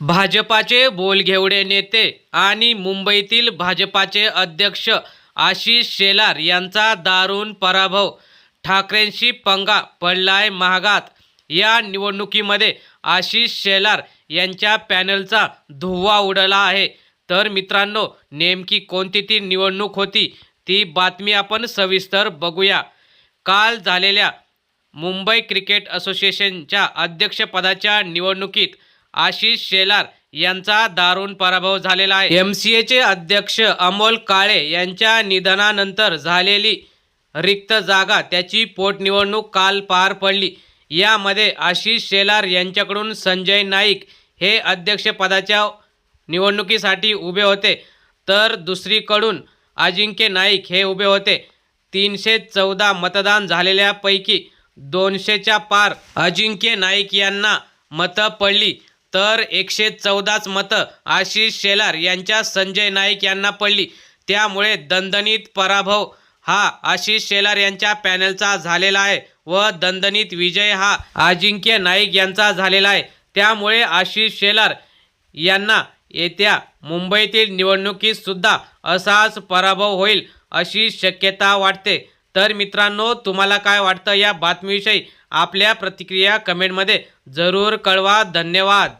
भाजपाचे बोलघेवडे नेते आणि मुंबईतील भाजपाचे अध्यक्ष आशिष शेलार यांचा दारुण पराभव. ठाकरेंशी पंगा पडलाय महागात. या निवडणुकीमध्ये आशिष शेलार यांच्या पॅनलचा धुव्वा उडला आहे. तर मित्रांनो नेमकी कोणती ती निवडणूक होती ती बातमी आपण सविस्तर बघूया. काल झालेल्या मुंबई क्रिकेट असोसिएशनच्या अध्यक्षपदाच्या निवडणुकीत आशिष शेलार यांचा दारुण पराभव झालेला आहे. एम सी एचे अध्यक्ष अमोल काळे यांच्या निधनानंतर झालेली रिक्त जागा त्याची पोटनिवडणूक काल पार पडली. यामध्ये आशिष शेलार यांच्याकडून संजय नाईक हे अध्यक्षपदाच्या निवडणुकीसाठी उभे होते तर दुसरीकडून अजिंक्य नाईक हे उभे होते. तीनशे चौदा मतदान झालेल्यापैकी दोनशेच्या पार अजिंक्य नाईक यांना मतं पडली. तर एकशे चौदाच मतं आशिष शेलार यांच्या संजय नाईक यांना पडली. त्यामुळे दणदणीत पराभव हा आशिष शेलार यांच्या पॅनलचा झालेला आहे व दणदणीत विजय हा अजिंक्य नाईक यांचा झालेला आहे. त्यामुळे आशिष शेलार यांना येत्या मुंबईतील निवडणुकीतसुद्धा असाच पराभव होईल अशी शक्यता वाटते. तर मित्रांनो तुम्हाला काय वाटतं या बातमीविषयी? आपल्या प्रतिक्रिया कमेंटमध्ये जरूर कळवा. धन्यवाद.